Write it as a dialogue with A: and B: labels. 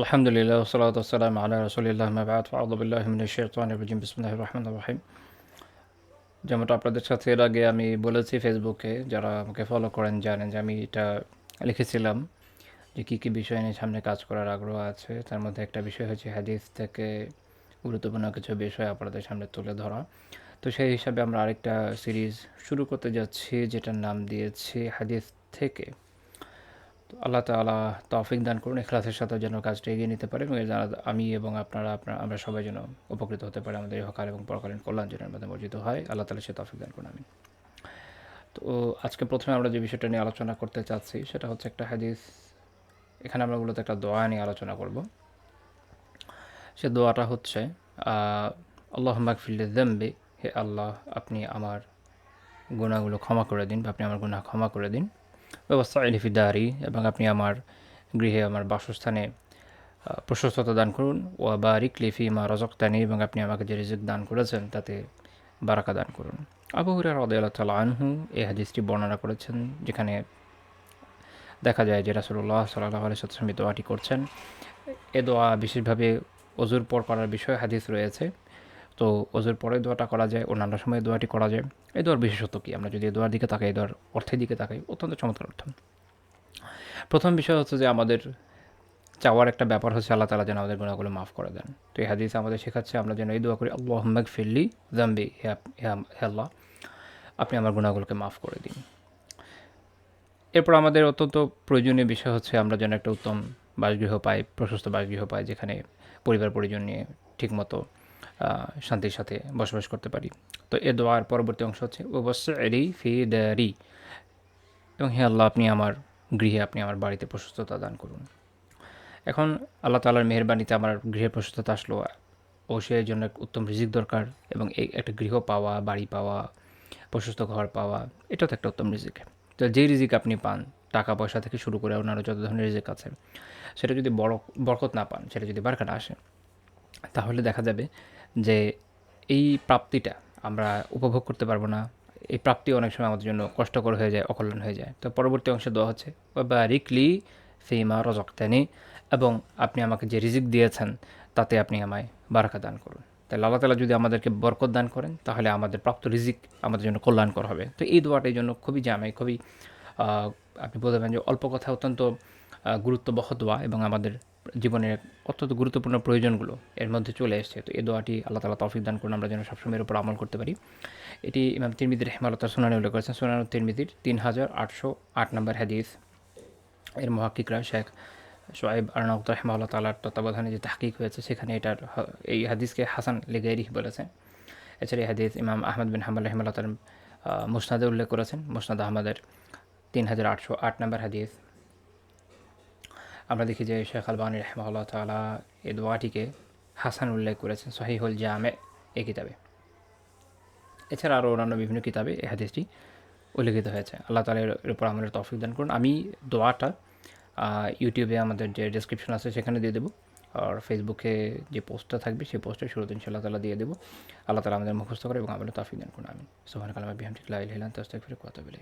A: আলহামদুলিল্লাহ সালাত আসসালাম আল্লাহ রসুলিল্লাহ মাবাদ ফাউদুবিল্লাহমিনশানিম বিসমুল্লাহ যেমনটা আপনাদের সাথে এর আগে আমি বলেছি ফেসবুকে যারা আমাকে ফলো করেন জানেন যে আমি এটা লিখেছিলাম যে কী কী বিষয় নিয়ে সামনে কাজ করার আগ্রহ আছে। তার মধ্যে একটা বিষয় হচ্ছে হাদিস থেকে গুরুত্বপূর্ণ কিছু বিষয় আপনাদের সামনে তুলে ধরা। তো সেই হিসাবে আমরা আরেকটা সিরিজ শুরু করতে যাচ্ছি, যেটার নাম দিয়েছি হাদিস থেকে। আল্লাহ তালা তৌফিক দান করুন এখলাসের সাথে যেন কাজটা এগিয়ে নিতে পারে এবং আমি এবং আপনারা, আপনার, আমরা সবাই যেন উপকৃত হতে পারে আমাদের হকার এবং পরকালীন কল্যাণ যেন মধ্যে মর্জিত হয়। আল্লাহ তালা সে তৌফিক দান করুন আমি তো আজকে প্রথমে আমরা যে বিষয়টা নিয়ে আলোচনা করতে চাচ্ছি সেটা হচ্ছে একটা হাদিস। এখানে আমরা মূলত একটা দোয়া নিয়ে আলোচনা করব। সে দোয়াটা হচ্ছে আল্লাহ মাকফিল্লে দেম্বে হে আল্লাহ, আপনি আমার গুণাগুলো ক্ষমা করে দিন বা আপনি আমার গুণা ক্ষমা করে দিন। ব্যবস্থা এলিফিদারি এবং আপনি আমার গৃহে আমার বাসস্থানে প্রশস্ততা দান করুন। ও বারিক লিফি মা রজক রজক্তানি এবং আপনি আমাকে যে রিজিক দান করেছেন তাতে বারাকা দান করুন। আবু হুরার আল্লাহ তালা আনহু এই হাদিসটি বর্ণনা করেছেন যেখানে দেখা যায় যে রাসুল্লাহ সাল্লাহ আলিয়াল্লাম দোয়াটি করছেন। এ দোয়া বিশেষভাবে অজুর পর করার বিষয়ে, হাদিস রয়েছে। তো অজুর পরে দোয়াটা করা যায়, অন্যান্য সময় দোয়াটি করা যায়। এই দোয়ার বিশেষত্ব কী? আমরা যদি দোয়ার দিকে তাকাই, দোয়ার অর্থের দিকে তাকাই, অত্যন্ত চমৎকার অর্থ। প্রথম বিষয় হচ্ছে যে আমাদের চাওয়ার একটা ব্যাপার হচ্ছে আল্লাহ তালা যেন আমাদের গুণাগুলো মাফ করে দেন। তো এই হাদিস আমাদের শেখাচ্ছে, আমরা যেন এই দোয়া করি আল্লাহ আহম্মদ ফিল্লি জাম্বি হে আল্লাহ, আপনি আমার গুণাগুলোকে মাফ করে দিন। এরপর আমাদের অত্যন্ত প্রয়োজনীয় বিষয় হচ্ছে আমরা যেন একটা উত্তম বাসগৃহ পাই, প্রশস্ত বাসগৃহ পাই, যেখানে পরিবার পরিজন নিয়ে ঠিকমতো শান্তির সাথে বসবাস করতে পারি। তো এ দোয়ার পরবর্তী অংশ হচ্ছে ওবসরি ফি দ্যারি এবং হে আল্লাহ, আপনি আমার গৃহে, আপনি আমার বাড়িতে প্রশস্ততা দান করুন। এখন আল্লাহ তালার মেহরবানিতে আমার গৃহে প্রশস্ততা আসলো অবশ্যই জন্য এক উত্তম রিজিক দরকার এবং এই একটা গৃহ পাওয়া, বাড়ি পাওয়া, প্রশস্ত ঘর পাওয়া এটা তো একটা উত্তম রিজিক। তো যেই রিজিক আপনি পান, টাকা পয়সা থেকে শুরু করে অন্যান্য যত ধরনের রিজিক আছে, সেটা যদি বড় বরকত না পান, সেটা যদি বারকাটা আসে, তাহলে দেখা যাবে যে এই প্রাপ্তিটা আমরা উপভোগ করতে পারব না। এই প্রাপ্তি অনেক সময় আমাদের জন্য কষ্টকর হয়ে যায়, অকল্যাণ হয়ে যায়। তো পরবর্তী অংশে দেওয়া হচ্ছে বা রিকলি ফিমা রজক্তানি এবং আপনি আমাকে যে রিজিক দিয়েছেন, তাতে আপনি আমায় বারাকা দান করুন। তাই আল্লাহ তালা যদি আমাদেরকে বরকত দান করেন, তাহলে আমাদের প্রাপ্ত রিজিক আমাদের জন্য কল্যাণকর হবে। তো এই দোয়াটা এই জন্য খুবই জামাই, খুবই আপনি বলতে পারেন যে অল্প কথা অত্যন্ত গুরুত্ববহ দোয়া এবং আমাদের জীবনের অত্যন্ত গুরুত্বপূর্ণ প্রয়োজনগুলো এর মধ্যে চলে এসছে। তো এই দোয়াটি আল্লাহ তালা তৌফিক দান করুন, আমরা যেন সবসময়ের উপর আমল করতে পারি। এটি ইমাম তিরমিদির হেমালতার সোনানি উল্লেখ করেছেন, সোনান তিরমিদির তিন হাজার আটশো আট নম্বর হাদিস। এর মহাকিকরা শেখ সোয়েব আরনাউত রহমাল্লাহ তালার তত্ত্বাবধানে যে তাহকিক হয়েছে, সেখানে এটার এই হাদিসকে হাসান লেগাইরি বলেছেন। এছাড়া এই হাদিস ইমাম আহমদ বিন হাম্বাল রহমাল্লাহ তার মুসনাদে উল্লেখ করেছেন, মুসনাদ আহমদের তিন হাজার আটশো আট নম্বর হাদিস। আমরা দেখি যে শেখ আলবানী রহমাল্লাহ তালা এ দোয়াটিকে হাসান উল্লেখ করেছেন সহিহুল জামে এ কিতাবে। এছাড়া আরও অন্যান্য বিভিন্ন কিতাবে এই হাদিসটি উল্লেখিত হয়েছে। আল্লাহ তালের উপর আমাদের তফিক দান করুন। আমি দোয়াটা ইউটিউবে আমাদের যে ডিসক্রিপশন আছে সেখানে দিয়ে দেবো। আর ফেসবুকে যে পোস্টটা থাকবে সেই পোস্টে শুরুতে ইনশাল্লাহ তালা দিয়ে দেবো। আল্লাহ তালা আমাদের মুখস্থ করে এবং আমাদের তফিক দান করুন। আমি সোহান কালামা বিহামটিক লাইল হিলান তস্তাক ফিরে কথা বলে